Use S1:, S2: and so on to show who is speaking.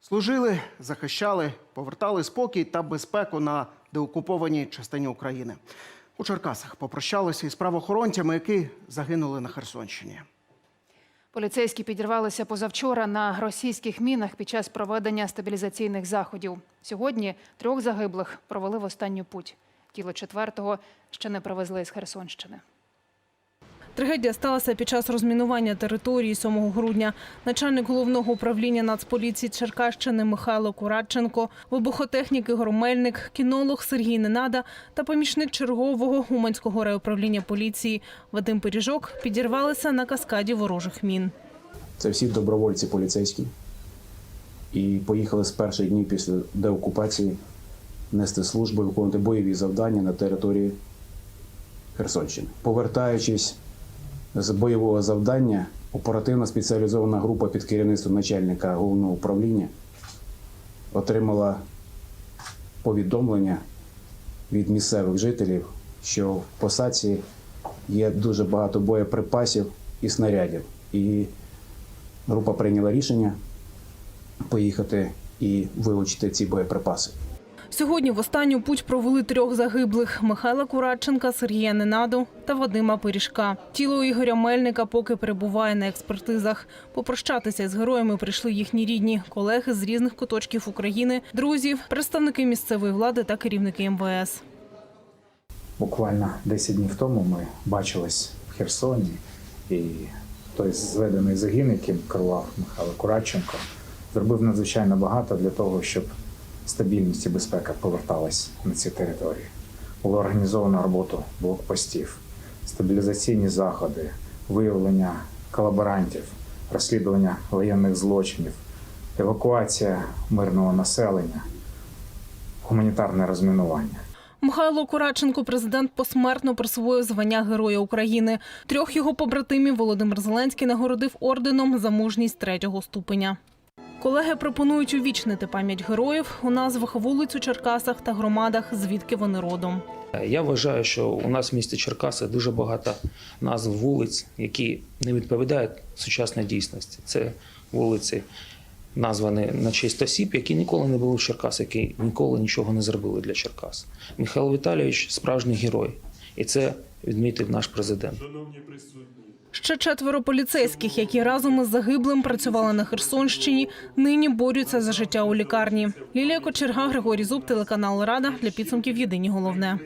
S1: Служили, захищали, повертали спокій та безпеку на деокупованій частині України. У Черкасах попрощалися із правоохоронцями, які загинули на Херсонщині.
S2: Поліцейські підірвалися позавчора на російських мінах під час проведення стабілізаційних заходів. Сьогодні трьох загиблих провели в останню путь. Тіло четвертого ще не привезли з Херсонщини.
S3: Трагедія сталася під час розмінування території 7 грудня. Начальник головного управління Нацполіції Черкащини Михайло Курадченко, вибухотехнік Ігор Мельник, кінолог Сергій Ненада та помічник чергового Уманського райуправління поліції Вадим Пиріжок підірвалися на каскаді ворожих мін.
S4: Це всі добровольці поліцейські. І поїхали з перших днів після деокупації нести службу, виконувати бойові завдання на території Херсонщини. Повертаючись з бойового завдання, оперативна спеціалізована група під керівництвом начальника головного управління отримала повідомлення від місцевих жителів, що в посадці є дуже багато боєприпасів і снарядів. І група прийняла рішення поїхати і вилучити ці боєприпаси.
S3: Сьогодні в останню путь провели трьох загиблих: Михайла Курадченка, Сергія Ненаду та Вадима Пиріжка. Тіло Ігоря Мельника поки перебуває на експертизах. Попрощатися з героями прийшли їхні рідні, колеги з різних куточків України, друзів, представники місцевої влади та керівники МВС.
S5: Буквально 10 днів тому ми бачились в Херсоні, і той зведений загін, яким керував Михайло Курадченко, зробив надзвичайно багато для того, щоб стабільність і безпека поверталась на ці території. Було організовано роботу блокпостів, стабілізаційні заходи, виявлення колаборантів, розслідування воєнних злочинів, евакуація мирного населення, гуманітарне розмінування.
S3: Михайло Курадченко, президент, посмертно присвоїв звання Героя України. Трьох його побратимів Володимир Зеленський нагородив орденом за мужність третього ступеня. Колеги пропонують увічнити пам'ять героїв у назвах вулиць у Черкасах та громадах, звідки вони родом.
S6: Я вважаю, що у нас в місті Черкаси дуже багато назв вулиць, які не відповідають сучасній дійсності. Це вулиці, названі на честь осіб, які ніколи не були в Черкас, які ніколи нічого не зробили для Черкас. Михайло Віталійович справжній герой, і це відмітив наш президент.
S3: Ще четверо поліцейських, які разом із загиблим працювали на Херсонщині, нині борються за життя у лікарні. Лілія Кочерга, Григорій Зуб, телеканал Рада для підсумків Єдині головне.